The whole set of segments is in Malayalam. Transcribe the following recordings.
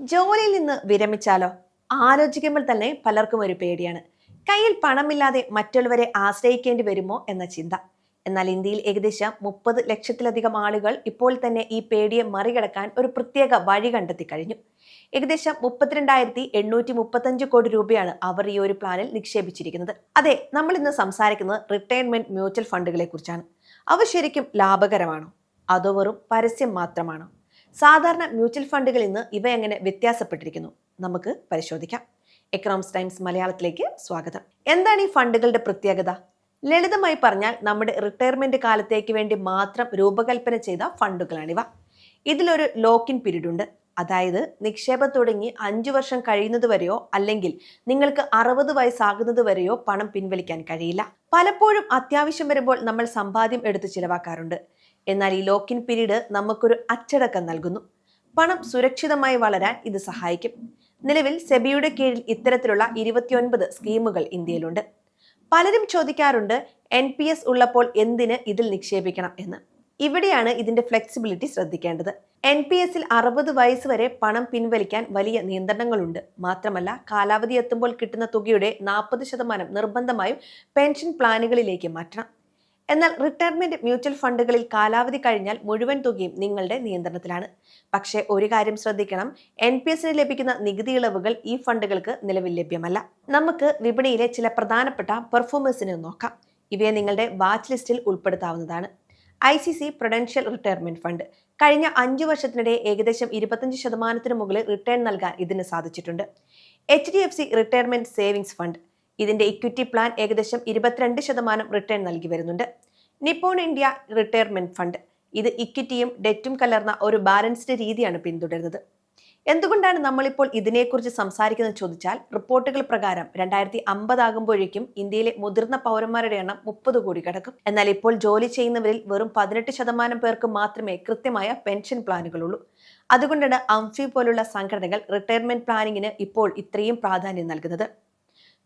ജോലിയിൽ നിന്ന് വിരമിച്ചാലോ? ആലോചിക്കുമ്പോൾ തന്നെ പലർക്കും ഒരു പേടിയാണ്. കയ്യിൽ പണമില്ലാതെ മറ്റുള്ളവരെ ആശ്രയിക്കേണ്ടി വരുമോ എന്ന ചിന്ത. എന്നാൽ ഇന്ത്യയിൽ ഏകദേശം മുപ്പത് ലക്ഷത്തിലധികം ആളുകൾ ഇപ്പോൾ തന്നെ ഈ പേടിയെ മറികടക്കാൻ ഒരു പ്രത്യേക വഴി കണ്ടെത്തി കഴിഞ്ഞു. ഏകദേശം മുപ്പത്തിരണ്ടായിരത്തി എണ്ണൂറ്റി മുപ്പത്തഞ്ച് കോടി രൂപയാണ് അവർ ഈ ഒരു പ്ലാനിൽ നിക്ഷേപിച്ചിരിക്കുന്നത്. അതെ നമ്മൾ ഇന്ന് സംസാരിക്കുന്നത് റിട്ടയർമെന്റ് മ്യൂച്വൽ ഫണ്ടുകളെ കുറിച്ചാണ് അവ ശരിക്കും ലാഭകരമാണോ? അതോ വെറും പരസ്യം മാത്രമാണോ? സാധാരണ മ്യൂച്വൽ ഫണ്ടുകളിൽ നിന്ന് ഇവ എങ്ങനെ വ്യത്യാസപ്പെട്ടിരിക്കുന്നു? നമുക്ക് പരിശോധിക്കാം. എക്കണോമിക്സ് ടൈംസ് മലയാളത്തിലേക്ക് സ്വാഗതം. എന്താണ് ഈ ഫണ്ടുകളുടെ പ്രത്യേകത? ലളിതമായി പറഞ്ഞാൽ നമ്മുടെ റിട്ടയർമെന്റ് കാലത്തേക്ക് വേണ്ടി മാത്രം രൂപകൽപ്പന ചെയ്ത ഫണ്ടുകളാണിവ. ഇതിലൊരു ലോക്കിൻ പീരീഡ് ഉണ്ട്. അതായത് നിക്ഷേപം തുടങ്ങി അഞ്ചു വർഷം കഴിയുന്നത് വരെയോ അല്ലെങ്കിൽ നിങ്ങൾക്ക് അറുപത് വയസ്സാകുന്നത് വരെയോ പണം പിൻവലിക്കാൻ കഴിയില്ല. പലപ്പോഴും അത്യാവശ്യം വരുമ്പോൾ നമ്മൾ സമ്പാദ്യം എടുത്ത് ചിലവാക്കാറുണ്ട്. എന്നാൽ ഈ ലോക്കിൻ പീരീഡ് നമുക്കൊരു അച്ചടക്കം നൽകുന്നു. പണം സുരക്ഷിതമായി വളരാൻ ഇത് സഹായിക്കും. നിലവിൽ സെബിയുടെ കീഴിൽ ഇത്തരത്തിലുള്ള ഇരുപത്തിയൊൻപത് സ്കീമുകൾ ഇന്ത്യയിലുണ്ട്. പലരും ചോദിക്കാറുണ്ട് എൻ ഉള്ളപ്പോൾ എന്തിന് ഇതിൽ നിക്ഷേപിക്കണം എന്ന്. ഇവിടെയാണ് ഇതിന്റെ ഫ്ലെക്സിബിലിറ്റി ശ്രദ്ധിക്കേണ്ടത്. എൻ പി എസിൽ അറുപത് വയസ്സ് വരെ പണം പിൻവലിക്കാൻ വലിയ നിയന്ത്രണങ്ങളുണ്ട്. മാത്രമല്ല കാലാവധി എത്തുമ്പോൾ കിട്ടുന്ന തുകയുടെ നാൽപ്പത് ശതമാനം നിർബന്ധമായും പെൻഷൻ പ്ലാനുകളിലേക്ക് മാറ്റണം. എന്നാൽ റിട്ടയർമെന്റ് മ്യൂച്വൽ ഫണ്ടുകളിൽ കാലാവധി കഴിഞ്ഞാൽ മുഴുവൻ തുകയും നിങ്ങളുടെ നിയന്ത്രണത്തിലാണ്. പക്ഷേ ഒരു കാര്യം ശ്രദ്ധിക്കണം. എൻ പി എസിന് ലഭിക്കുന്ന നികുതി ഇളവുകൾ ഈ ഫണ്ടുകൾക്ക് നിലവിൽ ലഭ്യമല്ല. നമുക്ക് വിപണിയിലെ ചില പ്രധാനപ്പെട്ട പെർഫോമൻസിന് നോക്കാം. ഇവയെ നിങ്ങളുടെ വാച്ച് ലിസ്റ്റിൽ ഉൾപ്പെടുത്താവുന്നതാണ്. I C C Prudential retirement fund കഴിഞ്ഞ അഞ്ചു വർഷത്തിനിടെ ഏകദേശം ഇരുപത്തഞ്ച് ശതമാനത്തിന് മുകളിൽ റിട്ടേൺ നൽകാൻ ഇതിന് സാധിച്ചിട്ടുണ്ട്. H D F C retirement savings fund ഇതിന്റെ ഇക്വിറ്റി പ്ലാൻ ഏകദേശം ഇരുപത്തിരണ്ട് ശതമാനം റിട്ടേൺ നൽകി വരുന്നുണ്ട്. നിപ്പോൺ ഇന്ത്യ റിട്ടയർമെന്റ് ഫണ്ട് ഇത് ഇക്വിറ്റിയും ഡെറ്റും കലർന്ന ഒരു ബാലൻസ്ഡ് രീതിയാണ് പിന്തുടരുന്നത്. എന്തുകൊണ്ടാണ് നമ്മളിപ്പോൾ ഇതിനെക്കുറിച്ച് സംസാരിക്കുന്നത് ചോദിച്ചാൽ റിപ്പോർട്ടുകൾ പ്രകാരം രണ്ടായിരത്തി അമ്പതാകുമ്പോഴേക്കും ഇന്ത്യയിലെ മുതിർന്ന പൗരന്മാരുടെ എണ്ണം മുപ്പത് കോടി കടക്കും. എന്നാൽ ഇപ്പോൾ ജോലി ചെയ്യുന്നവരിൽ വെറും പതിനെട്ട് ശതമാനം പേർക്ക് മാത്രമേ കൃത്യമായ പെൻഷൻ പ്ലാനുകളുള്ളൂ. അതുകൊണ്ടാണ് അംഫി പോലുള്ള സംഘടനകൾ റിട്ടയർമെന്റ് പ്ലാനിങ്ങിന് ഇപ്പോൾ ഇത്രയും പ്രാധാന്യം നൽകുന്നത്.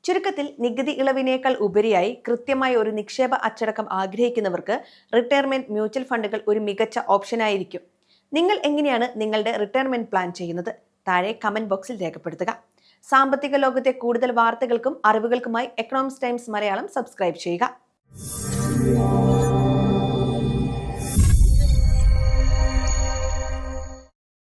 ചുരുക്കത്തിൽ നികുതി ഇളവിനേക്കാൾ ഉപരിയായി കൃത്യമായ ഒരു നിക്ഷേപ അച്ചടക്കം ആഗ്രഹിക്കുന്നവർക്ക് റിട്ടയർമെന്റ് മ്യൂച്വൽ ഫണ്ടുകൾ ഒരു മികച്ച ഓപ്ഷനായിരിക്കും. നിങ്ങൾ എങ്ങനെയാണ് നിങ്ങളുടെ റിട്ടയർമെന്റ് പ്ലാൻ ചെയ്യുന്നത്? താഴെ കമന്റ് ബോക്സിൽ രേഖപ്പെടുത്തുക. സാമ്പത്തിക ലോകത്തെ കൂടുതൽ വാർത്തകൾക്കും അറിവുകൾക്കുമായി എക്കണോമിക്സ് ടൈംസ് മലയാളം സബ്സ്ക്രൈബ് ചെയ്യുക.